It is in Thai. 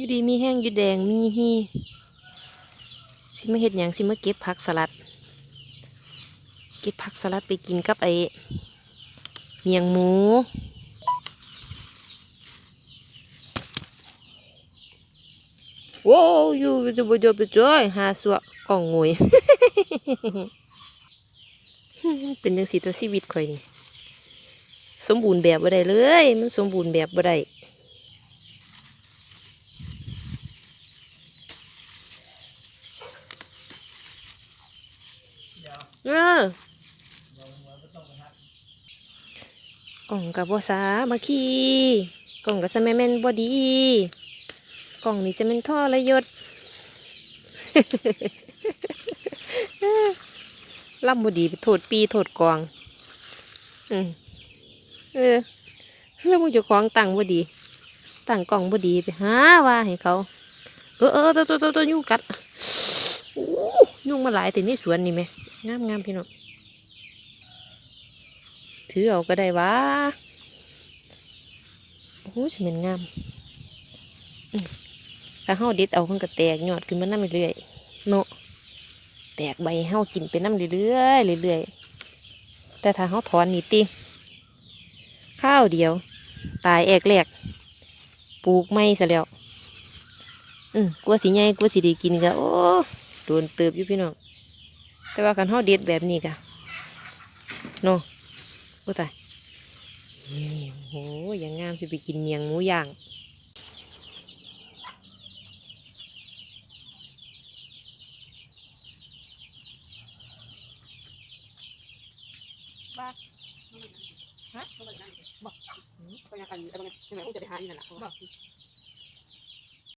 อยู่ดีมีแห้งอยู่แดงมีฮีสิมาเห็ดหยังสิมาเก็บผักสลัด เก็บผักสลัดไปกินกับไอเมียงหมูว้าวอยู่จะบจะไปจ้อยหาสวะกล่องงวยเป็นจังสีตัวชีวิตข่อยนี่ สมบูรณ์แบบบ่ได้เลย มันสมบูรณ์แบบบ่ได้ เออกล่องกับบ่สามาขี้กล่องกับสแมแมนบ่ดี กล่องนี้จะเป็นท่อระยศล่ำบ่ดีไปโทษปีโทษกองอืมเออเรื่องมึงจะของตังบ่ดีตังกล่องบ่ดีไปหาว่าให้เขา เออเออตัวตัวตัวตัวยุ่งกัดยุ่งมาหลายแต่นี่สวนนี่ไหม งามงามพี่น้องถือเอาก็ได้วะโอ้ยฉันเป็นงามถ้าเฮาเด็ดเอาเพิ่นก็แตกยอดขึ้นมาน้ำเรื่อยๆเนาะแตกใบเฮากินไปน้ำเรื่อยๆเรื่อยๆแต่ถ้าเฮาถอนนี่ติข้าวเดียว ตายแอกแรกปลูกไม่ซะแล้วอืมกลัวสิใหญ่กลัวสิได้กินก็โอ้โดนเติบอยู่พี่น้อง แต่ว่าคันเฮาเด็ดแบบนี้กะเนาะโอ้ตายนี่โหอยังงามสิไปกินเมียงหมูย่างฮะบอกก็ยังกันแต่บางทียังไงคงจะไปหาอยู่นั่นแหละบอก